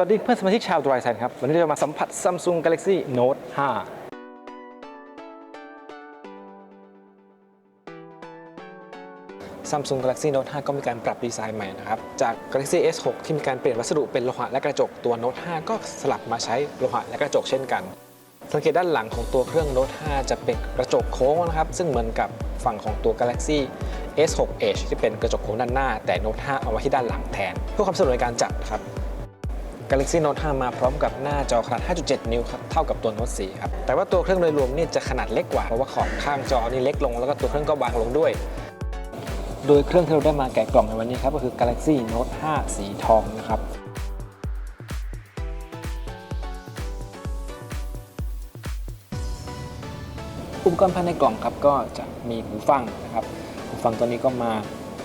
วัสดีเพื่อนสมาชิกชาวดรายแซนครับ วันนี้เราจะมาสัมผัส Samsung Galaxy Note 5 Samsung Galaxy Note 5 ก็มีการปรับดีไซน์ใหม่นะครับ จาก Galaxy S6 ที่มีการเปลี่ยนวัสดุเป็นโลหะและกระจกตัว Note 5 ก็สลับมาใช้โลหะและกระจกเช่นกัน สังเกตด้านหลังของตัวเครื่อง Note 5 จะเป็นกระจกโค้งนะครับ ซึ่งเหมือนกับฝั่งของตัว Galaxy S6 Edge ที่เป็นกระจกโค้งด้านหน้า แต่ Note 5 เอาไว้ที่ด้านหลังแทน เพื่อความสะดวกในการจับครับ Galaxy Note 5 มาพร้อมกับหน้าจอขนาด 5.7 นิ้วครับ เท่ากับตัว Note 4ครับ แต่ว่าตัวเครื่องโดยรวมนี่จะขนาดเล็กกว่า เพราะว่าขอบข้างจอนี่เล็กลง แล้วก็ตัวเครื่องก็บางลงด้วย โดยเครื่องที่เราได้มาแกะกล่องในวันนี้ครับ ก็คือ Galaxy Note 5 สีทองนะครับอุปกรณ์ภายในกล่องครับก็จะมีหูฟังนะครับหูฟังตัวนี้ก็มา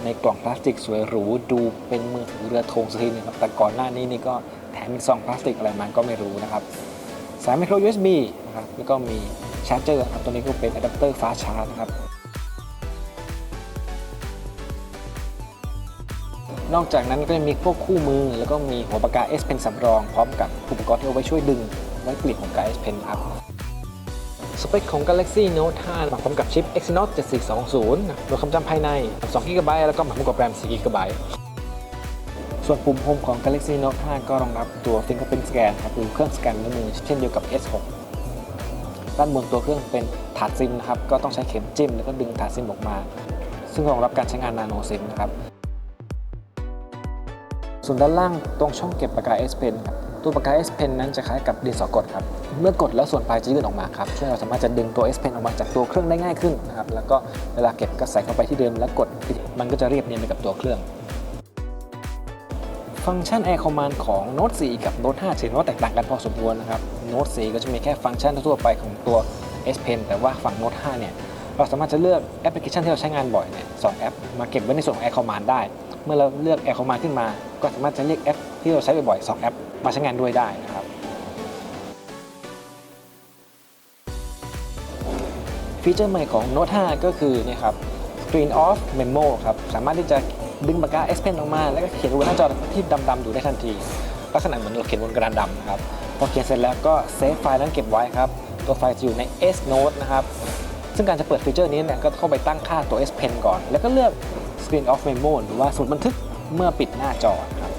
ในกล่องพลาสติกสวยหรูดูเป็นมือถือเรือธงสักทีนึงครับแต่ก่อนหน้านี้นี่ก็ แถมเป็นซองพลาสติกอะไรมาก็ไม่รู้นะครับสาย micro USB นะครับแล้วก็มีชาร์จเจอร์ครับตัวนี้ก็เป็นอะแดปเตอร์ฟ้าชาร์จนะครับนอกจากนั้นก็จะมีพวกคู่มือ แล้วก็มีหัวปากกา S Pen สำรอง พร้อมกับอุปกรณ์ที่เอาไว้ช่วยดึงไว้กลีบของปากกา S Pen ครับสเปคของ Galaxy Note 5มาพร้อมกับชิป Exynos 7420รวมคำจำภายใน 2 GB แล้วก็มาพร้อมกับ RAM 4 GB ส่วนปุ่มโฮมของ Galaxy Note 5 ก็รองรับตัว Fingerprint Scan ครับหรือเครื่องสแกนนิ้วมือเช่นเดียวกับ S6 ด้านบนตัวเครื่องเป็นถาดซิมนะครับ ก็ต้องใช้เข็มจิ้มแล้วก็ดึงถาดซิมออกมา ซึ่งรองรับการใช้งานนาโนซิมนะครับ ส่วนด้านล่างตรงช่องเก็บปากกา S Pen ครับตัวปากกา S Pen นั้นจะคล้ายกับดินสอกดครับ เมื่อกดแล้วส่วนปลายจะยื่นออกมาครับ ช่วยเราสามารถจะดึงตัว S Pen ออกมาจากตัวเครื่องได้ง่ายขึ้นนะครับ แล้วก็เวลาเก็บก็ใส่เข้าไปที่เดิมแล้วกด มันก็จะเรียบเนียนไปกับตัวเครื่อง ฟังก์ชัน Air Command ของ Note 4กับ Note 5ถือว่าแตกต่างกันพอสมควรนะครับ Note 4ก็จะมีแค่ฟังก์ชันทั่วไปของตัว S Pen แต่ว่าฝั่ง Note 5เนี่ยเราสามารถจะเลือกแอปพลิเคชันที่เราใช้งานบ่อยเนี่ยสองแอปมาเก็บไว้ในส่วนของ Air Command ได้ เมื่อเราเลือก Air Command ขึ้นมา ก็สามารถจะเรียกแอปที่เราใช้บ่อยๆสองแอปมาใช้งานด้วยได้นะครับฟีเจอร์ใหม่ของ Note 5 ก็คือนี่ครับ Screen off Memo ครับสามารถที่จะ ดึงปากกา S Pen ออกมาแล้วก็เขียนบนหน้าจอที่ดำๆอยู่ได้ทันที ลักษณะเหมือนเราเขียนบนกระดานดำครับพอเขียนเสร็จแล้วก็เซฟไฟล์นั้นเก็บไว้ครับ ตัวไฟล์จะอยู่ใน S Note นะครับซึ่งการจะเปิดฟีเจอร์นี้เนี่ยก็เข้าไปตั้งค่าตัว S Pen ก่อน แล้วก็เลือก Screen off Memo หรือว่าสมุดบันทึกเมื่อปิดหน้าจอครับ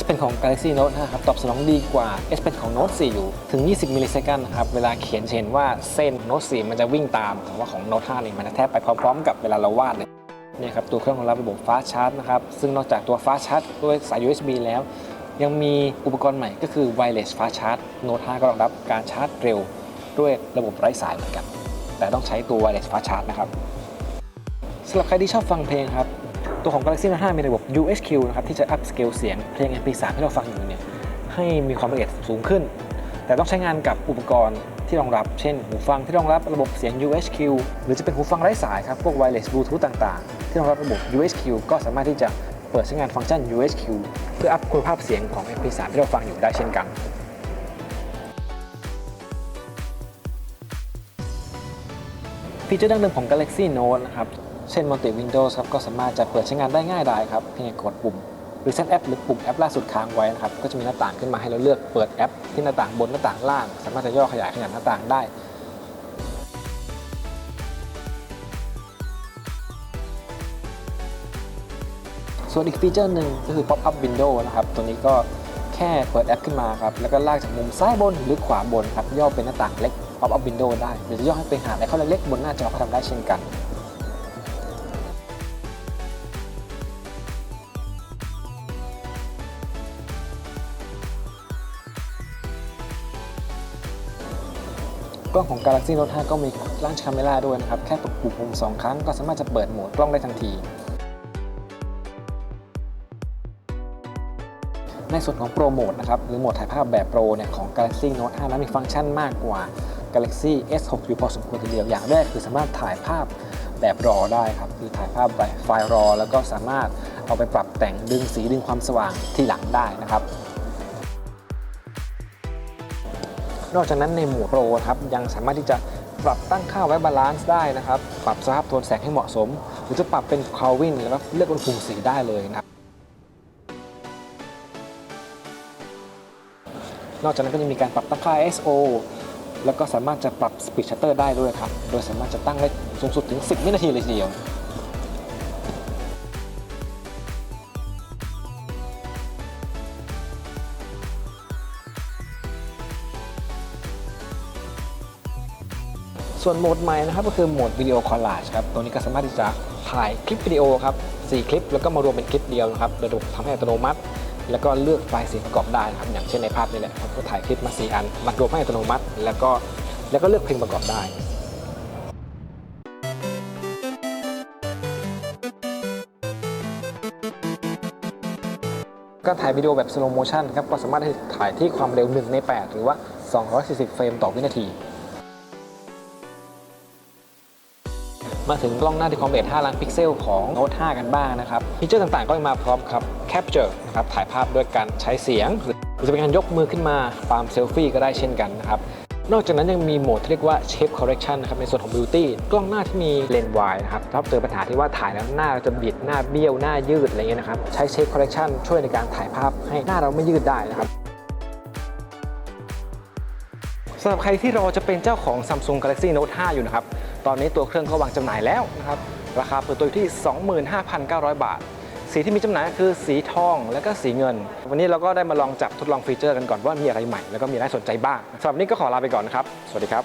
S Pen ของ Galaxy Note 5ครับตอบสนองดีกว่า S Pen ของ Note 4 อยู่ถึง 20 มิลลิเซคันนะครับ เวลาเขียนเห็นว่าเส้น Note 4 มันจะวิ่งตาม แต่ว่าของ Note 5 นี่มันจะแทบไปพร้อมๆ กับเวลาเราวาดเลย เนี่ยครับตัวเครื่องรองรับระบบฟ้าชาร์จนะครับซึ่งนอกจากตัวฟ้าชาร์จด้วยสาย USB แล้ว ยังมีอุปกรณ์ใหม่ก็คือ Wireless Fast Charge Note 5ก็รองรับการชาร์จเร็ว ด้วยระบบไร้สายเหมือนกัน แต่ต้องใช้ตัว Wireless Fast Charge นะครับสำหรับใครที่ชอบฟังเพลงครับ ตัวของ Galaxy Note 5มีระบบ UHQ นะครับที่จะอัพสเกลเสียงเพลง MP3 ที่เราฟังอยู่เนี่ยให้มีความละเอียดสูงขึ้น แต่ต้องใช้งานกับอุปกรณ์ ที่รองรับเช่นหูฟังที่รองรับระบบเสียง UHQ หรือจะเป็นหูฟังไร้สายครับพวก Wireless Bluetooth ต่างๆ ที่รองรับระบบ UHQ ก็สามารถที่จะเปิดใช้งานฟังก์ชัน UHQ เพื่ออัพคุณภาพเสียงของ MP3 ที่เราฟังอยู่ได้เช่นกันฟีเจอร์ดั้งเดิมของ Galaxy Note นะครับ เช่น Multi Windows ครับ ก็สามารถจะเปิดใช้งานได้ง่ายดายครับ เพียงกดปุ่ม Reset App หรือปุ่มแอปล่าสุดค้างไว้นะครับก็จะมีหน้าต่างขึ้นมาให้เราเลือกเปิดแอป ที่หน้าต่างบนหน้าต่างล่าง สามารถจะย่อขยายขนาดหน้าต่างได้ส่วนอีกฟีเจอร์หนึ่งก็คือ Pop Up Window นะครับ ตัวนี้ก็แค่เปิดแอปขึ้นมาครับ แล้วก็ลากจากมุมซ้ายบนหรือขวาบนครับ ย่อเป็นหน้าต่างเล็ก Pop Up Window ได้ หรือจะย่อให้เป็นหาดไอคอนเล็กๆบนหน้าจอก็ทำได้เช่นกัน ล้องของ Galaxy Note 5 ก็มีล่างคาเมล่าด้วยนะครับ แค่กดปุ่มปุ่มสองครั้งก็สามารถจะเปิดโหมดกล้องได้ทันที ในส่วนของ Pro Mode นะครับ หรือโหมดถ่ายภาพแบบ Pro เนี่ยของ Galaxy Note 5 นั้นมีฟังก์ชันมากกว่า Galaxy S6 อยู่พอสมควรทีเดียว อย่างแรกคือสามารถถ่ายภาพแบบรอได้ครับ คือถ่ายภาพแบบไฟล์รอ แล้วก็สามารถเอาไปปรับแต่งดึงสีดึงความสว่างที่หลังได้นะครับ นอกจากนั้นในหมวดโปรครับยังสามารถที่จะปรับตั้งค่าไว้บาลานซ์ได้นะครับ ปรับสภาพโทนแสงให้เหมาะสม หรือจะปรับเป็นคาวินแล้วก็เลือกอุณหภูมิสีได้เลยนะครับนอกจากนั้นก็ยังมีการปรับตั้งค่า ISO แล้วก็สามารถจะปรับ Speed Shutter ได้ด้วยครับ โดยสามารถจะตั้งได้สูงสุดถึง 10 วินาทีเลยทีเดียว ส่วนโหมดใหม่นะครับก็คือโหมดวิดีโอคอลลาจครับตัวนี้ก็สามารถที่จะถ่ายคลิปวิดีโอครับ4คลิปแล้วก็มารวมเป็นคลิปเดียวนะครับโดยระบบทำให้อัตโนมัติ แล้วก็เลือกไฟล์เสียงประกอบได้นะครับอย่างเช่นในภาพนี้แหละผมก็ถ่ายคลิปมา4อันมารวมให้อัตโนมัติ แล้วก็แล้วก็เลือกเพลงประกอบได้การถ่ายวิดีโอแบบ slow motion ครับก็สามารถที่ถ่ายที่ความเร็ว 1 ใน 8 หรือว่า 240 เฟรมต่อวินาที มาถึงกล้องหน้าที่ความละเอียด5ล้านพิกเซลของ Note 5 กันบ้างนะครับฟีเจอร์ต่างๆ ก็มาพร้อมครับ Capture นะครับถ่ายภาพด้วยการใช้เสียง หรือจะเป็นการยกมือขึ้นมาฟาร์มเซลฟี่ก็ได้เช่นกันนะครับนอกจากนั้นยังมีโหมดที่เรียกว่า Shape Correction นะครับในส่วนของ Beauty กล้องหน้าที่มีเลนส์วายนะครับถ้าเจอปัญหาที่ว่าถ่ายแล้วหน้าจะบิดหน้าเบี้ยวหน้ายืดอะไรเงี้ยนะครับใช้ Shape Correction ช่วยในการถ่ายภาพให้หน้าเราไม่ยืดได้นะครับำหรับใครที่รอจะเป็นเจ้าของ Samsung Galaxy Note 5 อยู่นะครับ ตอนนี้ตัวเครื่องก็วางจำหน่ายแล้วนะครับ ราคาเปิดตัวอยู่ที่ 25,900 บาท สีที่มีจำหน่ายก็คือสีทองและก็สีเงิน วันนี้เราก็ได้มาลองจับทดลองฟีเจอร์กันก่อนว่ามีอะไรใหม่แล้วก็มีอะไรสนใจบ้างสำหรับวันนี้ก็ขอลาไปก่อนนะครับ สวัสดีครับ